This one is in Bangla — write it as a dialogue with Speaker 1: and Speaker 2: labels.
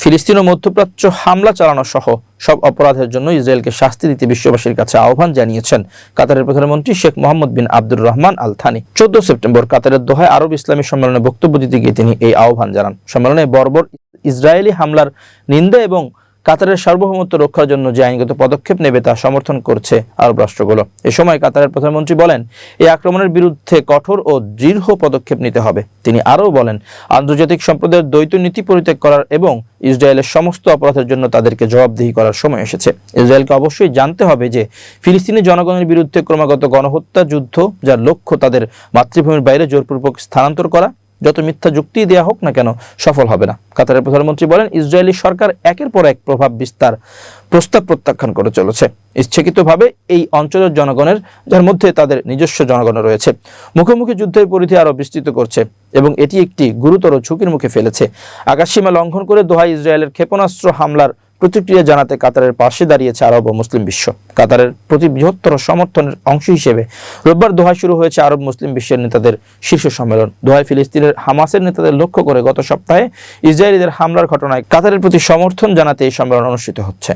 Speaker 1: ফিলিস্তিন ও মধ্যপ্রাচ্য হামলা চালানো সহ সব অপরাধের জন্য ইসরায়েলকে শাস্তি দিতে বিশ্ববাসীর কাছে আহ্বান জানিয়েছেন কাতারের প্রধানমন্ত্রী Sheikh Mohammed bin Abdur Rahman Al Thani চোদ্দ সেপ্টেম্বর কাতারের দোহায় আরব ইসলামী সম্মেলনে বক্তব্য দিতে গিয়ে তিনি এই আহ্বান জানান। সম্মেলনে বর্বর ইসরায়েলি হামলার নিন্দা এবং কাতারের সার্বভৌমত্ব রক্ষার জন্য যে আইনগত পদক্ষেপ নেবে তা সমর্থন করছে আরব রাষ্ট্রগুলো। এ সময় কাতারের প্রধানমন্ত্রী বলেন এই আক্রমণের বিরুদ্ধে কঠোর ও দৃঢ় পদক্ষেপ নিতে হবে। তিনি আরও বলেন, আন্তর্জাতিক সম্প্রদায়ের দ্বৈত নীতি পরিত্যাগ করার এবং ইসরায়েলের সমস্ত অপরাধের জন্য তাদেরকে জবাবদিহি করার সময় এসেছে। ইসরায়েলকে অবশ্যই জানতে হবে যে ফিলিস্তিনি জনগণের বিরুদ্ধে ক্রমাগত গণহত্যা যুদ্ধ, যার লক্ষ্য তাদের মাতৃভূমির বাইরে জোরপূর্বক স্থানান্তর করা যত মিথ্যা যুক্তি দেওয়া হোক না কেন, সফল হবে না। কাতারের প্রধানমন্ত্রী বলেন, ইসরায়েলি সরকার একের পর এক প্রভাব বিস্তার, প্রস্তাব প্রত্যাখ্যান করে চলেছে। ইচ্ছাকৃতভাবে এই অঞ্চলের জনগণের, যার মধ্যে তাদের নিজস্ব জনগণ রয়েছে, মুখোমুখি যুদ্ধের পরিধি আরও বিস্তৃত করছে এবং এটি একটি গুরুতর ঝুঁকির মুখে ফেলেছে। আকাশসীমা লঙ্ঘন করে দোহায় ইসরায়েলের ক্ষেপণাস্ত্র হামলার প্রতিক্রিয়া জানাতে কাতারের পাশে দাঁড়িয়েছে আরব ও মুসলিম বিশ্ব। কাতারের প্রতি বৃহত্তর সমর্থনের অংশ হিসেবে রোববার দোহায় শুরু হয়েছে আরব মুসলিম বিশ্বের নেতাদের শীর্ষ সম্মেলন। দোহায় ফিলিস্তিনের হামাসের নেতাদের লক্ষ্য করে গত সপ্তাহে ইসরায়েলিদের হামলার ঘটনায় কাতারের প্রতি সমর্থন জানাতে এই সম্মেলন অনুষ্ঠিত হচ্ছে।